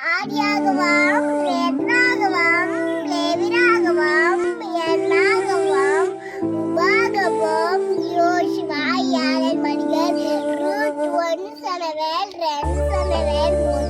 ஆதியாகவாம் எத்ராகவாம் லேவிராகவாம் என்னாகவாம் உபாகவாம் யோசிவா யாழன் மனிதர் ரூட் ஒன்று சனவேல் ரெண்டு சனவேல் மூணு